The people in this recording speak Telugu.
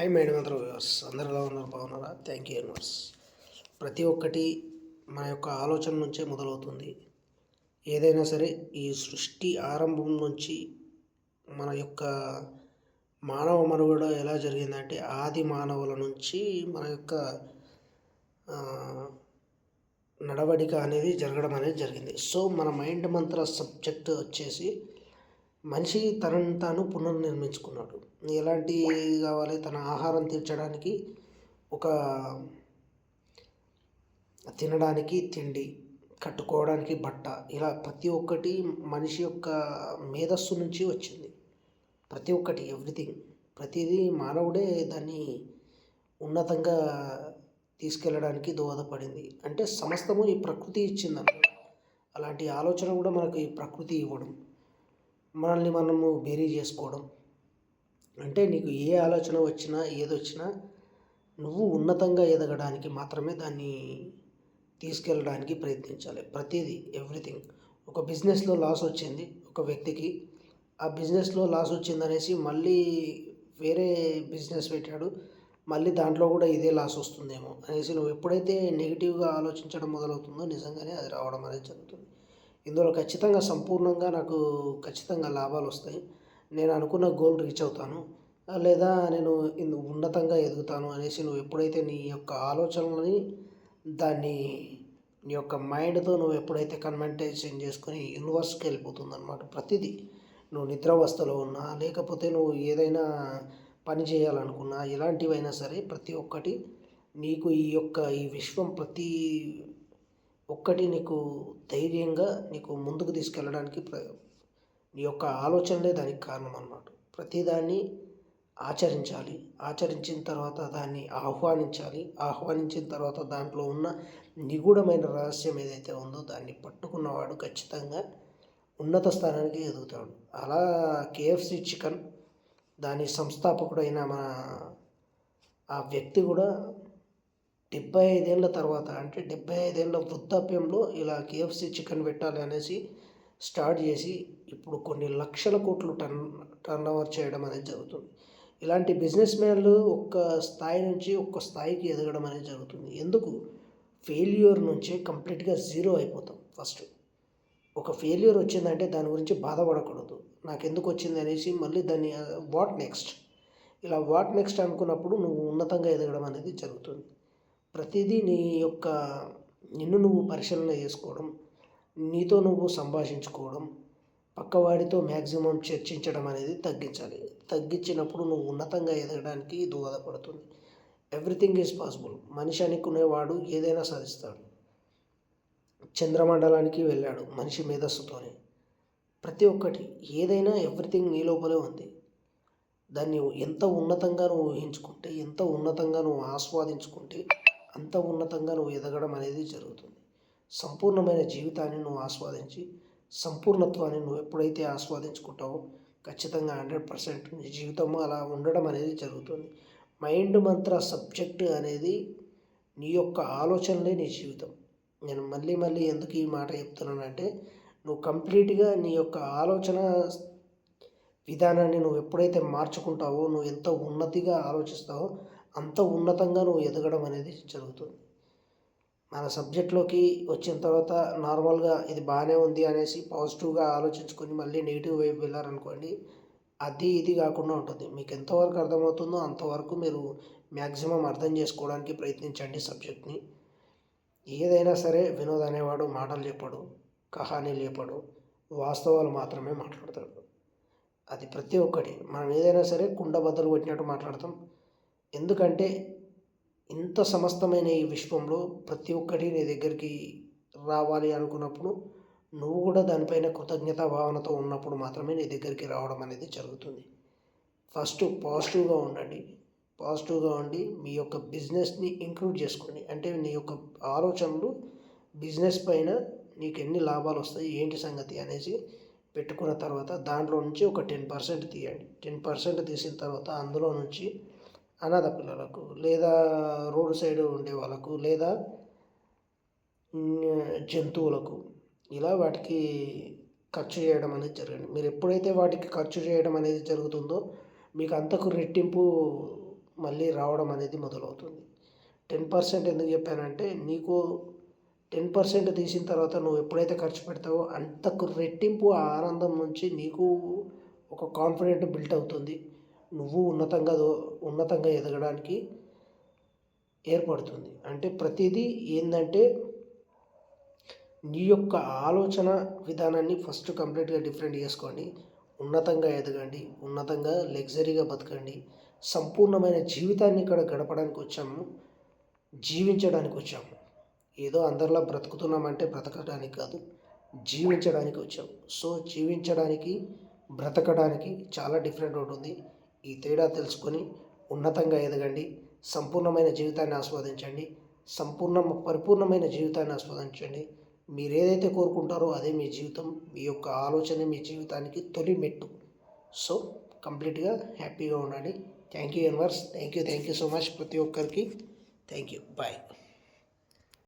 హాయ్ మేడం అందరూ వ్యూవర్స్ అందరు ఎలా ఉన్నారు? బాగున్నారా? థ్యాంక్ యూ యూనివర్స్ ప్రతి ఒక్కటి మన యొక్క ఆలోచన నుంచే మొదలవుతుంది. ఏదైనా సరే ఈ సృష్టి ఆరంభం నుంచి మన యొక్క మానవ మనుగడ ఎలా జరిగిందంటే ఆది మానవుల నుంచి మన యొక్క నడవడిక అనేది జరగడం అనేది జరిగింది. సో మన మైండ్ మంత్ర సబ్జెక్ట్ వచ్చేసి మనిషి తనను తాను పునర్నిర్మించుకున్నాడు. ఎలాంటి కావాలి? తన ఆహారం తీర్చడానికి ఒక తినడానికి తిండి కట్టుకోవడానికి బట్ట ఇలా ప్రతి ఒక్కటి మనిషి యొక్క మేధస్సు నుంచి వచ్చింది. ప్రతి ఒక్కటి ఎవ్రీథింగ్. ప్రతిదీ మానవుడే దాన్ని ఉన్నతంగా తీసుకెళ్ళడానికి దోహదపడింది. అంటే సమస్తము ఈ ప్రకృతి ఇచ్చిందన్నమాట అలాంటి ఆలోచన కూడా మనకు ఈ ప్రకృతి ఇవ్వడం. మనల్ని మనము బేరీ చేసుకోవడం. అంటే నీకు ఏ ఆలోచన వచ్చినా ఏదొచ్చినా నువ్వు ఉన్నతంగా ఎదగడానికి మాత్రమే దాన్ని తీసుకెళ్ళడానికి ప్రయత్నించాలి. ప్రతిదీ ఎవ్రీథింగ్. ఒక బిజినెస్లో లాస్ వచ్చింది ఒక వ్యక్తికి. ఆ బిజినెస్లో లాస్ వచ్చిందనేసి మళ్ళీ వేరే బిజినెస్ పెట్టాడు. మళ్ళీ దాంట్లో కూడా ఇదే లాస్ వస్తుందేమో అనేసి నువ్వు ఎప్పుడైతే నెగిటివ్గా ఆలోచించడం మొదలవుతుందో నిజంగానే అది రావడం అనేది జరుగుతుంది. ఇందులో ఖచ్చితంగా సంపూర్ణంగా నాకు ఖచ్చితంగా లాభాలు వస్తాయి. నేను అనుకున్న గోల్ రీచ్ అవుతాను. లేదా నేను ఇందు- ఉన్నతంగా ఎదుగుతాను అనేసి నువ్వు ఎప్పుడైతే నీ యొక్క ఆలోచనలని దాన్ని నీ యొక్క మైండ్తో నువ్వు ఎప్పుడైతే కన్మెంటేషన్ చేసుకొని యూనివర్స్కి వెళ్ళిపోతుంది అనమాట ప్రతిదీ నువ్వు నిద్రావస్థలో ఉన్నా లేకపోతే నువ్వు ఏదైనా పని చేయాలనుకున్నా ఎలాంటివైనా సరే ప్రతి ఒక్కటి నీకు ఈ యొక్క ఈ విశ్వం ప్రతి ఒక్కటి నీకు ధైర్యంగా నీకు ముందుకు తీసుకెళ్ళడానికి ప్ర నీ యొక్క ఆలోచనలే దానికి కారణం అన్నమాట. ప్రతిదాన్ని ఆచరించాలి. ఆచరించిన తర్వాత దాన్ని ఆహ్వానించాలి. ఆహ్వానించిన తర్వాత దాంట్లో ఉన్న నిగూఢమైన రహస్యం ఏదైతే ఉందో దాన్ని పట్టుకున్నవాడు ఖచ్చితంగా ఉన్నత స్థానానికి ఎదుగుతాడు. అలా కేఎఫ్సి చికెన్ దాని సంస్థాపకుడైన మన ఆ వ్యక్తి కూడా డెబ్బై ఐదేళ్ళ తర్వాత అంటే డెబ్బై ఐదేళ్ళ వృద్ధాప్యంలో ఇలా కేఎఫ్సి చికెన్ పెట్టాలి అనేసి స్టార్ట్ చేసి ఇప్పుడు కొన్ని లక్షల కోట్లు టర్న్ టర్న్ ఓవర్ చేయడం అనేది జరుగుతుంది. ఇలాంటి బిజినెస్ మ్యాన్లు ఒక్క స్థాయి నుంచి ఒక్క స్థాయికి ఎదగడం అనేది జరుగుతుంది. ఎందుకు? ఫెయిల్యూర్ నుంచే కంప్లీట్గా జీరో అయిపోతాం ఫస్ట్. ఒక ఫెయిల్యూర్ వచ్చిందంటే దాని గురించి బాధపడకూడదు. నాకు ఎందుకు వచ్చింది అనేసి మళ్ళీ దాన్ని వాట్ నెక్స్ట్? ఇలా వాట్ నెక్స్ట్ అనుకున్నప్పుడు నువ్వు ఉన్నతంగా ఎదగడం అనేది జరుగుతుంది. ప్రతిదీ నీ యొక్క నిన్ను నువ్వు పరిశీలన చేసుకోవడం నీతో నువ్వు సంభాషించుకోవడం పక్కవాడితో మ్యాక్సిమం చర్చించడం అనేది తగ్గించాలి. తగ్గించినప్పుడు నువ్వు ఉన్నతంగా ఎదగడానికి దోహదపడుతుంది. Everything is possible. మనిషి అనుకునేవాడు ఏదైనా సాధిస్తాడు. చంద్రమండలానికి వెళ్ళాడు మనిషి మేధస్సుతోనే. ప్రతి ఒక్కటి ఏదైనా ఎవ్రీథింగ్ నీ లోపలే ఉంది. దాన్ని ఎంత ఉన్నతంగా నువ్వు ఊహించుకుంటే ఎంత ఉన్నతంగా నువ్వు ఆస్వాదించుకుంటే అంత ఉన్నతంగా నువ్వు ఎదగడం అనేది జరుగుతుంది. సంపూర్ణమైన జీవితాన్ని నువ్వు ఆస్వాదించి సంపూర్ణత్వాన్ని నువ్వు ఎప్పుడైతే ఆస్వాదించుకుంటావో ఖచ్చితంగా హండ్రెడ్ పర్సెంట్ నీ జీవితం అలా ఉండడం అనేది జరుగుతుంది. మైండ్ మంత్ర సబ్జెక్ట్ అనేది నీ యొక్క ఆలోచనలే నీ జీవితం. నేను మళ్ళీ మళ్ళీ ఎందుకు ఈ మాట చెప్తున్నానంటే నువ్వు కంప్లీట్గా నీ యొక్క ఆలోచన విధానాన్ని నువ్వు ఎప్పుడైతే మార్చుకుంటావో నువ్వు ఎంత ఉన్నతిగా ఆలోచిస్తావో అంత ఉన్నతంగా నువ్వు ఎదగడం అనేది జరుగుతుంది. మన సబ్జెక్ట్లోకి వచ్చిన తర్వాత నార్మల్గా ఇది బాగానే ఉంది అనేసి పాజిటివ్గా ఆలోచించుకొని మళ్ళీ నెగిటివ్ వైపు వెళ్ళారనుకోండి అది ఇది కాకుండా ఉంటుంది. మీకు ఎంతవరకు అర్థమవుతుందో అంతవరకు మీరు మ్యాక్సిమం అర్థం చేసుకోవడానికి ప్రయత్నించండి సబ్జెక్ట్ని. ఏదైనా సరే వినోద్ అనేవాడు మాటలు చెప్పడు కహాని లేపడు వాస్తవాలు మాత్రమే మాట్లాడతాడు. అది ప్రతి ఒక్కటి. మనం ఏదైనా సరే కుండ బద్దలు కొట్టినట్టు మాట్లాడతాం. ఎందుకంటే ఇంత సమస్తమైన ఈ విశ్వంలో ప్రతి ఒక్కటి నీ దగ్గరికి రావాలి అనుకున్నప్పుడు నువ్వు కూడా దానిపైన కృతజ్ఞతా భావనతో ఉన్నప్పుడు మాత్రమే నీ దగ్గరికి రావడం అనేది జరుగుతుంది. ఫస్ట్ పాజిటివ్గా ఉండండి. పాజిటివ్గా ఉండి మీ యొక్క బిజినెస్ని ఇంక్లూడ్ చేసుకోండి. అంటే నీ యొక్క ఆలోచనలు బిజినెస్ పైన నీకు ఎన్ని లాభాలు వస్తాయి ఏంటి సంగతి అనేసి పెట్టుకున్న తర్వాత దాంట్లో నుంచి ఒక టెన్ పర్సెంట్ తీయండి. టెన్ పర్సెంట్ తీసిన తర్వాత అందులో నుంచి అనాథ పిల్లలకు లేదా రోడ్ సైడ్ ఉండే వాళ్ళకు లేదా జంతువులకు ఇలా వాటికి ఖర్చు చేయడం అనేది జరగండి మీరు ఎప్పుడైతే వాటికి ఖర్చు చేయడం అనేది జరుగుతుందో మీకు అంతకు రెట్టింపు మళ్ళీ రావడం అనేది మొదలవుతుంది. టెన్ పర్సెంట్ ఎందుకు చెప్పానంటే నీకు టెన్ పర్సెంట్ తీసిన తర్వాత నువ్వు ఎప్పుడైతే ఖర్చు పెడతావో అంతకు రెట్టింపు ఆ ఆనందం నుంచి నీకు ఒక కాన్ఫిడెంట్ బిల్ట్ అవుతుంది. నువ్వు ఉన్నతంగా ఉన్నతంగా ఎదగడానికి ఏర్పడుతుంది. అంటే ప్రతిదీ ఏంటంటే నీ యొక్క ఆలోచన విధానాన్ని ఫస్ట్ కంప్లీట్గా డిఫరెంట్ చేసుకోండి. ఉన్నతంగా ఎదగండి ఉన్నతంగా లగ్జరీగా బతకండి. సంపూర్ణమైన జీవితాన్ని ఇక్కడ గడపడానికి వచ్చాము జీవించడానికి వచ్చాము. ఏదో అందరిలా బ్రతుకుతున్నామంటే బ్రతకడానికి కాదు జీవించడానికి వచ్చాము. సో జీవించడానికి బ్రతకడానికి చాలా డిఫరెంట్ ఉంటుంది. ఈ తేడా తెలుసుకొని ఉన్నతంగా ఎదగండి సంపూర్ణమైన జీవితాన్ని ఆస్వాదించండి సంపూర్ణ పరిపూర్ణమైన జీవితాన్ని ఆస్వాదించండి. మీరు ఏదైతే కోరుకుంటారో అదే మీ జీవితం మీ యొక్క ఆలోచన మీ జీవితానికి తొలి మెట్టు. సో కంప్లీట్గా హ్యాపీగా ఉండండి. Thank you universe. Thank you thank you so much ప్రతి ఒక్కరికి. Thank you. బాయ్.